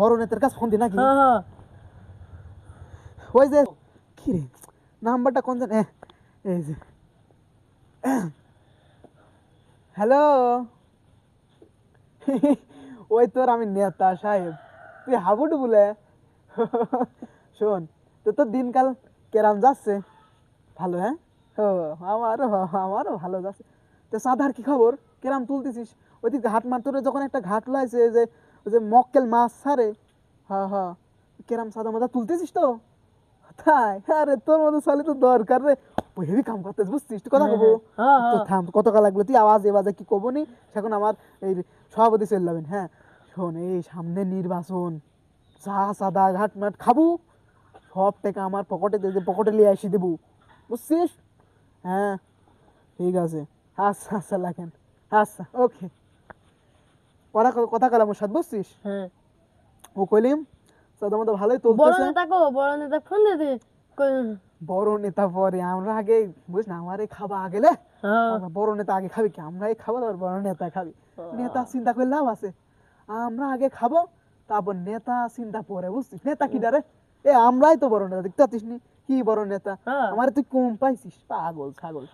বড় নেতার কাছে ফোন দি নাকি? হ্যাঁ হ্যাঁ। ওই যে কি রে? নাম্বারটা কোন জানে? এই যে। হ্যালো? ওই তোর আমি নেতা সাহেব। তুই হাবুডু বলে? শোন তো তোর দিনকাল কেরাম যাচ্ছে? ভালো হ্যাঁ? ও আমারও আমারও ভালো যাচ্ছে। তো সাধার কি খবর? কেরাম তুলতেছিস? ওই দিক ঘাট মার তোর যখন একটা ঘাট লাইছে যে যে মক্কেল মাছ ছাড়ে হ্যাঁ হ্যাঁ কেরাম সাদা মাদা তুলতেছিস তো? তাই আরে তোর মতো সালে তো দরকার রে। ওই হেভি কাম করতে বুঝছিস? তুই কথা কবো? হ্যাঁ, তো হ্যাঁ। থাম কত কাল লাগল তুই আওয়াজ এবাজে কি কবো নি? সেখন আমার এই সভাপতি চলে যাবেন হ্যাঁ। শোন এই সামনে নির্বাচন। চা সাদা ঘাট মাট খাব সব টাকা আমার পকেটে দিয়ে পকেটে নিয়ে আসি দেবো। বুঝছিস? হ্যাঁ ঠিক আছে। আচ্ছা আচ্ছা লাগেন। আচ্ছা ওকে। পড়া কথা কালাম ওর সাথে বুঝছিস? হ্যাঁ। ও কইলিম সাদা মতো ভালোই বড় নেতা কো বড় নেতা ফোন কই- বড় নেতা পরে আমরা আগে বুঝ না আমার খাবা আগে লে। হ্যাঁ। বড় নেতা আগে খাবি কি? খাব তারপর বড় নেতা খাবি। নেতা চিন্তা করে লাভ আছে। আমরা আগে খাব তারপর নেতা চিন্তা পরে বুঝছিস? নেতা কি ডারে? এ আমরাই তো বড় নেতা দেখতে পাচ্ছিস কি বড় নেতা? হ্যাঁ। আমার তুই কম পাইছিস? পাগল ছাগল।